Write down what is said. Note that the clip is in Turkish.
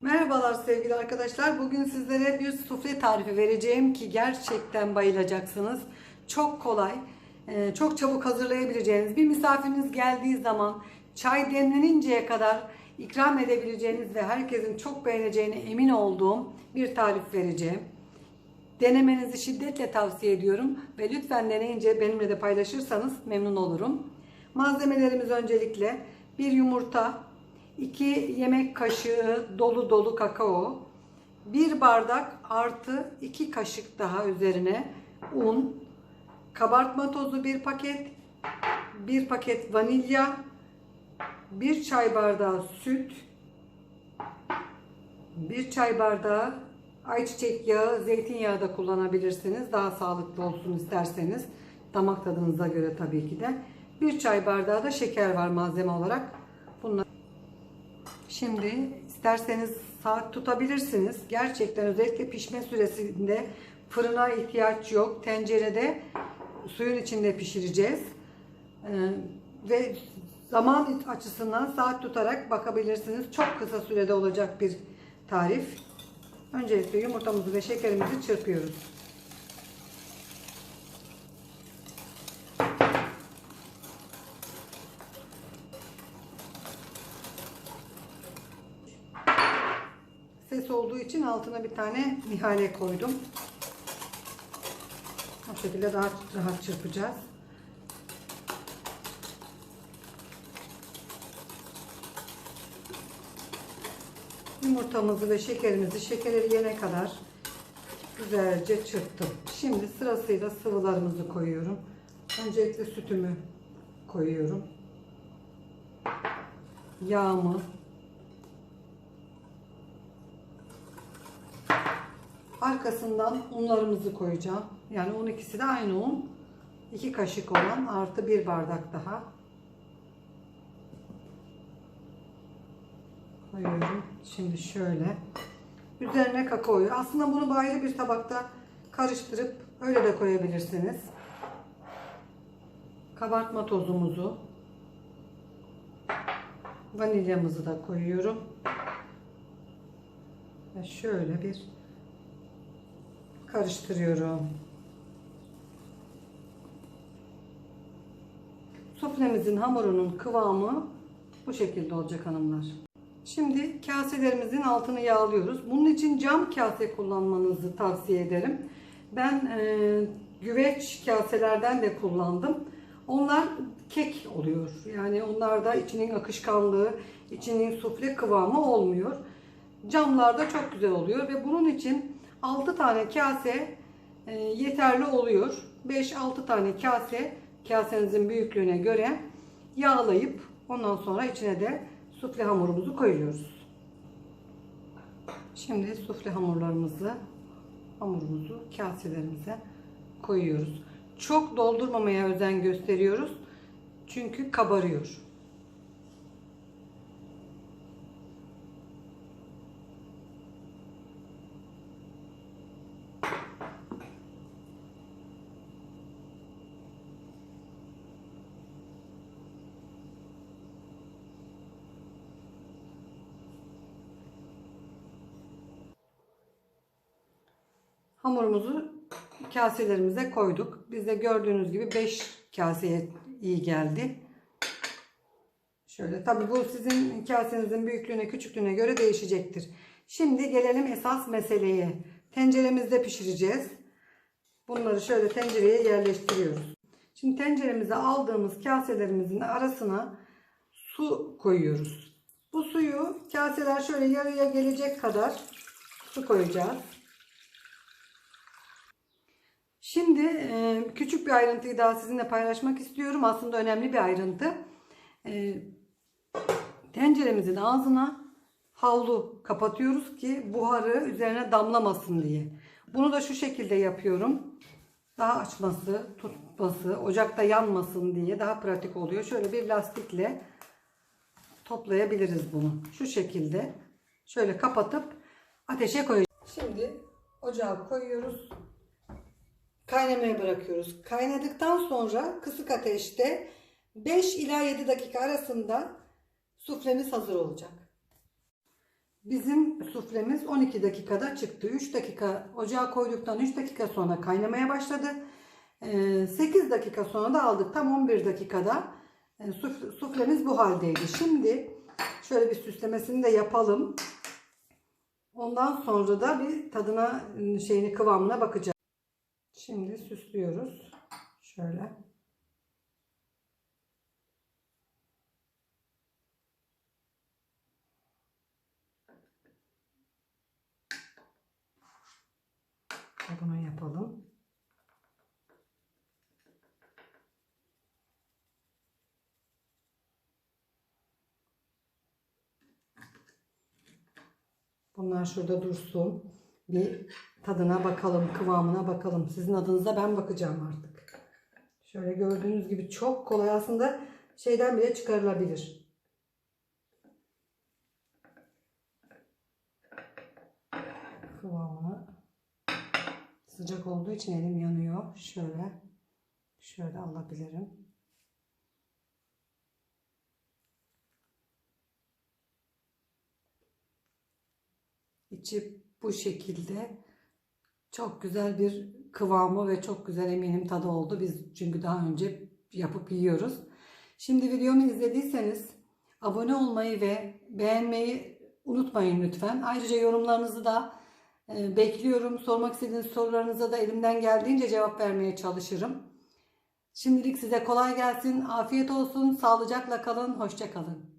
Merhabalar sevgili arkadaşlar. Bugün sizlere bir sufle tarifi vereceğim ki gerçekten bayılacaksınız. Çok kolay, e, çok çabuk hazırlayabileceğiniz, bir misafiriniz geldiği zaman çay demleninceye kadar ikram edebileceğiniz ve herkesin çok beğeneceğine emin olduğum bir tarif vereceğim. Denemenizi şiddetle tavsiye ediyorum ve lütfen deneyince benimle de paylaşırsanız memnun olurum. Malzemelerimiz öncelikle bir yumurta, 2 yemek kaşığı dolu dolu kakao, 1 bardak artı 2 kaşık daha üzerine un, kabartma tozu 1 paket, 1 paket vanilya, 1 çay bardağı süt, 1 çay bardağı ayçiçek yağı, zeytinyağı da kullanabilirsiniz. Daha sağlıklı olsun isterseniz. Damak tadınıza göre tabii ki de. 1 çay bardağı da şeker var malzeme olarak. Şimdi isterseniz saat tutabilirsiniz. Gerçekten özellikle pişme süresinde fırına ihtiyaç yok. Tencerede suyun içinde pişireceğiz. Ee, ve zaman açısından saat tutarak bakabilirsiniz. Çok kısa sürede olacak bir tarif. Öncelikle yumurtamızı ve şekerimizi çırpıyoruz. Ses olduğu için altına bir tane nihale koydum. Bu şekilde daha rahat çırpacağız. Yumurtamızı ve şekerimizi şeker eriyene kadar güzelce çırptım. Şimdi sırasıyla sıvılarımızı koyuyorum. Öncelikle sütümü koyuyorum. Yağımı, Arkasından unlarımızı koyacağım. Yani un ikisi de aynı un. 2 kaşık olan artı bir bardak daha. Koyuyorum. Şimdi şöyle. Üzerine kakaoyu. Aslında bunu ayrı bir tabakta karıştırıp öyle de koyabilirsiniz. Kabartma tozumuzu. Vanilyamızı da koyuyorum. Ve şöyle bir karıştırıyorum. Suflemizin hamurunun kıvamı bu şekilde olacak hanımlar. Şimdi kaselerimizin altını yağlıyoruz. Bunun için cam kase kullanmanızı tavsiye ederim. Ben e, güveç kaselerden de kullandım. Onlar kek oluyor. Yani onlarda içinin akışkanlığı, içinin sufle kıvamı olmuyor. Camlarda çok güzel oluyor ve bunun için 6 tane kase e, yeterli oluyor. 5-6 tane kase kasenizin büyüklüğüne göre yağlayıp ondan sonra içine de sufle hamurumuzu koyuyoruz. Şimdi sufle hamurlarımızı hamurumuzu kaselerimize koyuyoruz. Çok doldurmamaya özen gösteriyoruz. Çünkü kabarıyor. Hamurumuzu kaselerimize koyduk. Biz de gördüğünüz gibi 5 kaseye iyi geldi. Şöyle tabi bu sizin kasenizin büyüklüğüne küçüklüğüne göre değişecektir. Şimdi gelelim esas meseleye. Tenceremizde pişireceğiz. Bunları şöyle tencereye yerleştiriyoruz. Şimdi tenceremize aldığımız kaselerimizin arasına su koyuyoruz. Bu suyu kaseler şöyle yarıya gelecek kadar su koyacağız. Şimdi e, küçük bir ayrıntıyı daha sizinle paylaşmak istiyorum. Aslında önemli bir ayrıntı. E, tenceremizin ağzına havlu kapatıyoruz ki buharı üzerine damlamasın diye. Bunu da şu şekilde yapıyorum. Daha açması, tutması, ocakta yanmasın diye daha pratik oluyor. Şöyle bir lastikle toplayabiliriz bunu. Şu şekilde şöyle kapatıp ateşe koyacağız. Şimdi ocağa koyuyoruz. Kaynamaya bırakıyoruz. Kaynadıktan sonra kısık ateşte 5 ila 7 dakika arasında suflemiz hazır olacak. Bizim suflemiz 12 dakikada çıktı. 3 dakika ocağa koyduktan 3 dakika sonra kaynamaya başladı. Ee, 8 dakika sonra da aldık. Tam 11 dakikada e, suf- suflemiz bu haldeydi. Şimdi şöyle bir süslemesini de yapalım. Ondan sonra da bir tadına şeyini kıvamına bakacağız. Şimdi süslüyoruz. Şöyle. Bunu yapalım. Bunlar şurada dursun. Bir tadına bakalım, kıvamına bakalım. Sizin adınıza ben bakacağım artık. Şöyle gördüğünüz gibi çok kolay aslında şeyden bile çıkarılabilir. Kıvamını sıcak olduğu için elim yanıyor. Şöyle şöyle alabilirim. İçi bu şekilde çok güzel bir kıvamı ve çok güzel eminim tadı oldu. Biz çünkü daha önce yapıp yiyoruz. Şimdi videomu izlediyseniz abone olmayı ve beğenmeyi unutmayın lütfen. Ayrıca yorumlarınızı da e, bekliyorum. Sormak istediğiniz sorularınıza da elimden geldiğince cevap vermeye çalışırım. Şimdilik size kolay gelsin, afiyet olsun, sağlıcakla kalın, hoşça kalın.